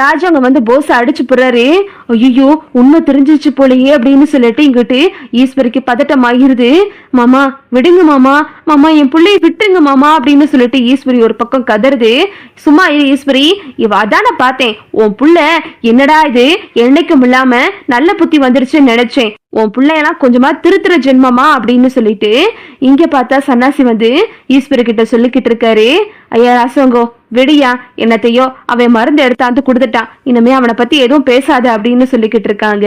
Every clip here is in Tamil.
ராஜாங்க வந்து போஸ் அடிச்சு போறாரு. ஐயோ உண்மை தெரிஞ்சிச்சு போலயே அப்படின்னு சொல்லிட்டு இங்கிட்டு ஈஸ்வரிக்கு பதட்டம் ஆகிருது. மாமா விடுங்க மாமா. மாமா என் பிள்ளைய விட்டுங்க மாமா அப்படின்னு சொல்லிட்டு ஈஸ்வரி ஒரு பக்கம் கதறுது. சும்மா இரு ஈஸ்வரி. இவ அதான பார்த்தேன். உன் புள்ள என்னடா இது? என்னைக்கும் இல்லாம நல்ல புத்தி வந்துருச்சுன்னு நினைச்சேன். உன் பிள்ளையெல்லாம் கொஞ்சமா திருத்துற ஜென்மமா அப்படின்னு சொல்லிட்டு இங்க பார்த்தா சன்னாசி வந்து ஈஸ்வரி கிட்ட சொல்லிக்கிட்டு இருக்காரு. ஐயா ராசவங்கோ வெடியா என்னத்தையோ அவன் மருந்து எடுத்தாந்து கொடுத்துட்டான் இனிமே அவனை பத்தி எதுவும் பேசாத அப்படின்னு சொல்லிக்கிட்டு இருக்காங்க.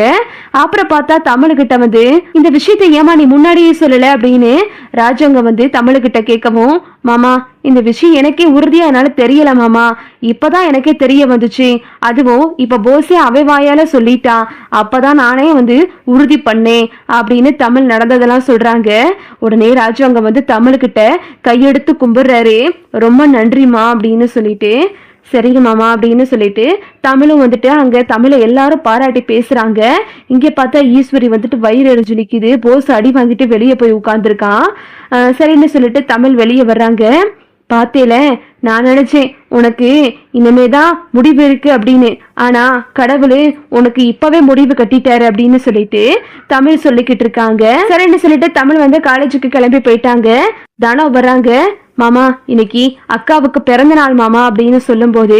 அப்புறம் பார்த்தா தமிழ்கிட்ட வந்து இந்த விஷயத்தை ஏமா நீ முன்னாடியே சொல்லல அப்படின்னு ராஜங்க வந்து தமிழ்கிட்ட கேட்கவும் மாமா இந்த விஷயம் எனக்கே உறுதியா என்னால தெரியல மாமா. இப்பதான் எனக்கே தெரிய வந்துச்சு. அதுவும் இப்ப போஸே அவை வாயால சொல்லிட்டா. அப்பதான் நானே வந்து உறுதி பண்ணேன் அப்படின்னு தமிழ் நடந்ததெல்லாம் சொல்றாங்க. உடனே ராஜவங்க வந்து தமிழ்கிட்ட கையெடுத்து கும்பிடுறாரு. ரொம்ப நன்றிமா அப்படின்னு சொல்லிட்டு. சரிங்க மாமா அப்படின்னு சொல்லிட்டு தமிழும் வந்துட்டு அங்க தமிழை எல்லாரும் பாராட்டி பேசுறாங்க. இங்க பார்த்தா ஈஸ்வரி வந்துட்டு வயிறு எரிஞ்சு நிக்குது. போஸ் அடி வாங்கிட்டு வெளியே போய் உட்காந்துருக்கான் சரின்னு சொல்லிட்டு தமிழ் வெளியே வர்றாங்க. பார்த்தேல நான் நினைச்சேன் உனக்கு இனிமே தான் முடிவு இருக்கு அப்படின்னு. ஆனா கடவுள் உனக்கு இப்பவே முடிவு கட்டிட்டாரு அப்படின்னு சொல்லிட்டு தமிழ் சொல்லிக்கிட்டு இருக்காங்க. சரின்னு சொல்லிட்டு தமிழ் வந்து காலேஜுக்கு கிளம்பி போயிட்டாங்க. தானோ வர்றாங்க. மாமா இன்னைக்கு அக்காவுக்கு பிறந்த நாள் மாமா அப்படின்னு சொல்லும்போது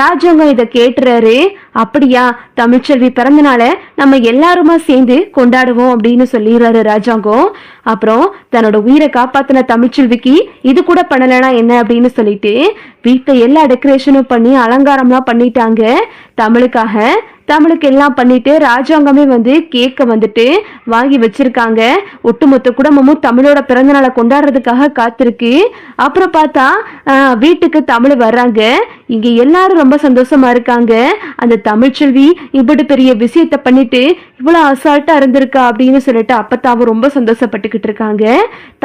ராஜாங்கம் இதை கேட்டுறாரு. அப்படியா தமிழ்ச்செல்வி பிறந்த நாளை நம்ம எல்லாருமா சேர்ந்து கொண்டாடுவோம் அப்படின்னு சொல்லிடுறாரு ராஜாங்கம். அப்புறம் தன்னோட உயிரை காப்பாத்தின தமிழ்ச்செல்விக்கு இது கூட பண்ணலைன்னா என்ன அப்படின்னு சொல்லிட்டு வீட்டை எல்லா டெக்கரேஷனும் பண்ணி அலங்காரம்லாம் பண்ணிட்டாங்க. தமிழுக்காக தமிழுக்கு எல்லாம் பண்ணிட்டு ராஜாங்கமே வந்து கேக்க வந்துட்டு வாங்கி வச்சிருக்காங்க. ஒட்டுமொத்த குடும்பமும் தமிழோட பிறந்தநாளை கொண்டாடுறதுக்காக காத்திருக்கு. அப்புறம் பார்த்தா வீட்டுக்கு தமிழ் வர்றாங்க. இங்க எல்லாரும் ரொம்ப சந்தோஷமா இருக்காங்க. அந்த தமிழ்ச்செல்வி இப்படி பெரிய விஷயத்த பண்ணிட்டு இவ்வளவு அசால்ட்டா இருந்திருக்கா அப்படின்னு சொல்லிட்டு அப்பத்தாவும் ரொம்ப சந்தோஷப்பட்டுக்கிட்டு இருக்காங்க.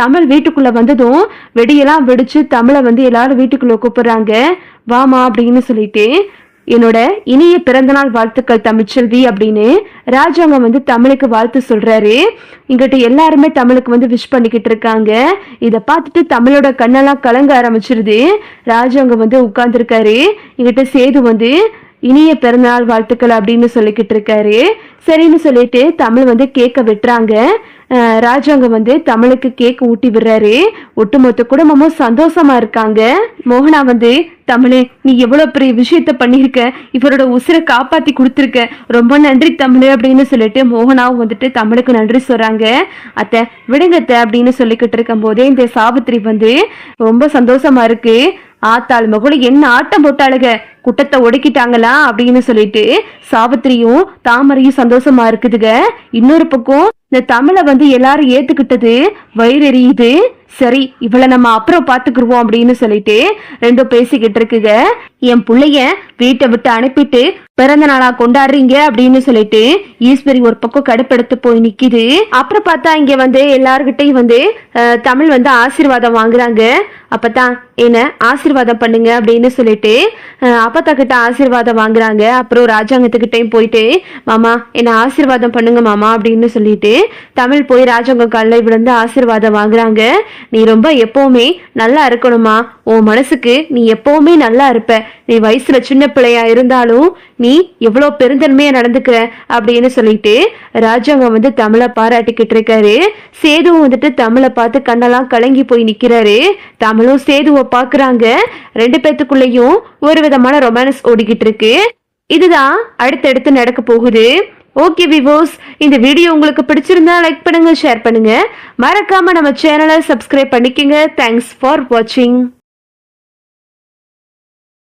தமிழ் வீட்டுக்குள்ள வந்ததும் வெடியெல்லாம் வெடிச்சு தமிழை வந்து எல்லாரும் வீட்டுக்குள்ள கூப்பிடுறாங்க. வாமா அப்படின்னு சொல்லிட்டு என்னோட இனிய பிறந்தநாள் வாழ்த்துக்கள் தமிழ்ச்செல்வி அப்படின்னு ராஜாங்கம் வந்து தமிழுக்கு வாழ்த்து சொல்றாரு. இங்கிட்ட எல்லாருமே தமிழுக்கு வந்து விஷ் பண்ணிக்கிட்டு இருக்காங்க. இதை பார்த்துட்டு தமிழோட கண்ணெல்லாம் கலங்க ஆரம்பிச்சிருது. ராஜாங்கம் வந்து உட்கார்ந்துருக்காரு. இங்கிட்ட சேது வந்து இனிய பிறந்தநாள் வாழ்த்துக்கள் அப்படின்னு சொல்லிக்கிட்டு இருக்காரு. சரின்னு சொல்லிட்டு தமிழ் வந்து கேக்க வெட்டுறாங்க. ராஜாங்க ராஜாங்கம் வந்து தமிழுக்கு கேக் ஊட்டி விடுறாரு. ஒட்டுமொத்த குடும்பமும் சந்தோஷமா இருக்காங்க. மோகனா வந்து தமிழே நீ எவ்வளவு பெரிய விஷயத்த பண்ணியிருக்க? இவரோட உசிரை காப்பாத்தி கொடுத்துருக்க. ரொம்ப நன்றி தமிழ் அப்படின்னு சொல்லிட்டு மோகனாவும் வந்துட்டு தமிழுக்கு நன்றி சொல்றாங்க. அத்தை விடுங்கத்த அப்படின்னு சொல்லிக்கிட்டு இருக்கும் போதே இந்த சாவித்திரி வந்து ரொம்ப சந்தோஷமா இருக்கு. ஆத்தாள் மகளும் என்ன ஆட்டம் போட்டாளுக? குட்டத்தை ஒடுக்கிட்டாங்களா அப்படின்னு சொல்லிட்டு சாவித்திரியும் தாமரையும் சந்தோஷமா இருக்குதுங்க. இன்னொரு பக்கம் இந்த தமிழை வந்து எல்லாரும் ஏத்துக்கிட்டது வயிறு எரியுது. சரி இவளை நம்ம அப்புறம் பாத்துக்கிருவோம் அப்படின்னு சொல்லிட்டு ரெண்டும் பேசிக்கிட்டு இருக்குங்க. என் பிள்ளைய வீட்டை விட்டு அனுப்பிட்டு பிறந்த நாளா கொண்டாடுறீங்க அப்படின்னு சொல்லிட்டு ஈஸ்வரி ஒரு பக்கம் கடுப்பெடுத்து போய் நிக்குது. அப்புறம் பார்த்தா இங்க வந்து எல்லார்கிட்டையும் வந்து தமிழ் வந்து ஆசீர்வாதம் வாங்குறாங்க. அப்பதான் என்ன ஆசீர்வாதம் பண்ணுங்க அப்படின்னு சொல்லிட்டு அப்பத்தா கிட்ட ஆசீர்வாதம் வாங்குறாங்க. அப்புறம் ராஜாங்கத்துக்கிட்டையும் போயிட்டு மாமா என்ன ஆசீர்வாதம் பண்ணுங்க மாமா அப்படின்னு சொல்லிட்டு தமிழ் போய் ராஜாங்க காலில் விழுந்து ஆசீர்வாதம் வாங்குறாங்க. நீ ரொம்ப எப்பவுமே நல்லா இருக்கணுமா? உன் மனசுக்கு நீ எப்பவுமே நல்லா இருப்ப. நீ வயசுல சின்ன பிள்ளையா இருந்தாலும் நீ எவ்வளோ பெருந்தன்மையா நடந்துக்கிற அப்படின்னு சொல்லிட்டு ராஜாங்கம் வந்து தமிழை பாராட்டிக்கிட்டு இருக்காரு. சேதுவும் வந்துட்டு தமிழை பார்த்து கண்ணெல்லாம் கலங்கி போய் நிக்கிறாரு. தமிழும் சேதுவை பாக்குறாங்க ரெண்டு பேத்துக்குள்ளேயும் ஒரு விதமான ரொமான்ஸ் ஓடிக்கிட்டு இருக்கு. இதுதான் அடுத்தடுத்து நடக்க போகுது. ஓகே விவோஸ் இந்த வீடியோ உங்களுக்கு பிடிச்சிருந்தா லைக் பண்ணுங்க ஷேர் பண்ணுங்க. மறக்காம நம்ம சேனலை சப்ஸ்கிரைப் பண்ணிக்கங்க. தேங்க்ஸ் ஃபார் வாட்சிங்